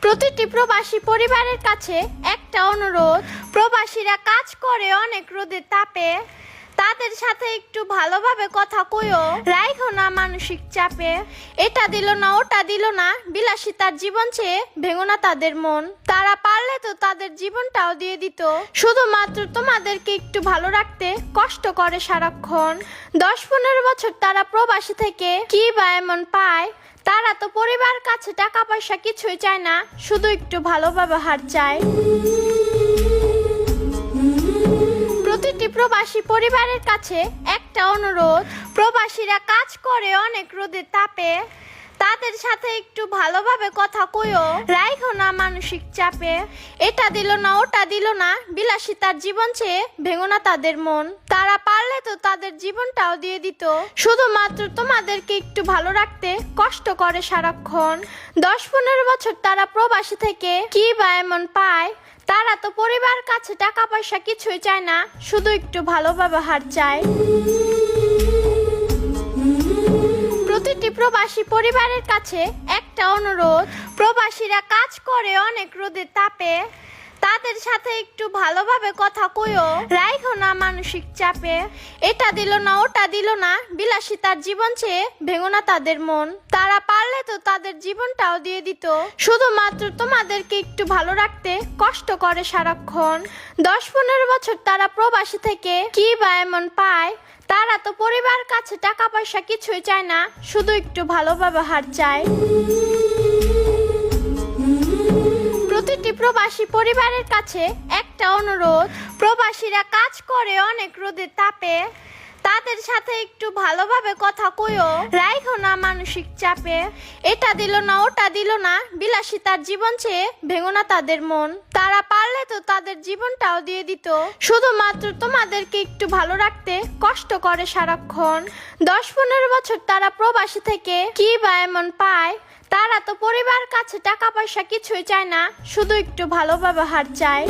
প্রতিটি প্রবাসী পরিবারের কাছে একটা অনুরোধ। প্রবাসীরা কাজ করে অনেক রোদের তাপে। তাদের সাথে একটু ভালোভাবে কথা কইও। রাইখো না মানসিক চাপে। এটা দিল না, ওটা দিল না। বিলাসিতার জীবন চেয়ে ভেঙো না তাদের মন। তারা পারলে তো তাদের জীবনটাও দিয়ে দিত। শুধুমাত্র তোমাদেরকে একটু ভালো রাখতে কষ্ট করে সারাক্ষণ। দশ পনেরো বছর তারা প্রবাসী থেকে কি বা এমন পায়? তারা তো পরিবার কাছে টাকা পয়সা কিছুই চায় না, শুধু একটু ভালো ব্যবহার চায়। প্রতিটি প্রবাসী পরিবারের কাছে একটা অনুরোধ, প্রবাসীরা কাজ করে অনেক রোদের তাপে। তাদের সাথে একটু ভালোভাবে কথা কইও। রাইখো না মানসিক চাপে। এটা দিল না, ওটা দিল না। বিলাসিতার জীবন চেয়ে ভেঙো না তাদের মন। তারা পারলে তো তাদের জীবনটাও দিয়ে দিত। শুধুমাত্র তোমাদেরকে একটু ভালো রাখতে কষ্ট করে সারাক্ষণ। দশ পনেরো বছর তারা প্রবাসী থেকে কি বা এমন পায়, তারা তো পরিবার কাছে টাকা পয়সা কিছুই চায় না, শুধু একটু ভালো ব্যবহার চায়। প্রবাসী পরিবারের কাছে একটা অনুরোধ। প্রবাসীরা কাজ করে অনেক রোদের তাপে। তাদের সাথে একটু ভালোভাবে কথা কইও। রাইখো না মানসিক চাপে। এটা দিল না, ওটা দিল না। বিলাসিতার জীবন চেয়ে ভেঙো না তাদের মন। তারা পারলে তো তাদের জীবনটাও দিয়ে দিত। শুধুমাত্র তোমাদেরকে একটু ভালো রাখতে কষ্ট করে সারাক্ষণ। দশ পনেরো বছর তারা প্রবাসী থেকে কি বা এমন পায় তারা তো পরিবার কাছে টাকা পয়সা কিছুই চায় না, শুধু একটু ভালো ব্যবহার চায়। প্রতিটি প্রবাসী পরিবারের কাছে একটা অনুরোধ। প্রবাসীরা কাজ করে অনেক রোদের তাপে। তাদের সাথে একটু ভালোভাবে কথা কইও। রাইখো না মানসিক চাপে। এটা দিল না, ওটা দিল না। বিলাসিতার জীবন চেয়ে ভেঙো না তাদের মন। তারা পারলে তো তাদের জীবনটাও দিয়ে দিত। শুধুমাত্র তোমাদেরকে একটু ভালো রাখতে কষ্ট করে সারাক্ষণ। দশ পনেরো বছর তারা প্রবাসী থেকে কি বা এমন পায়, তারা তো পরিবার কাছে টাকা পয়সা কিছুই চায় না, শুধু একটু ভালো ব্যবহার চায়।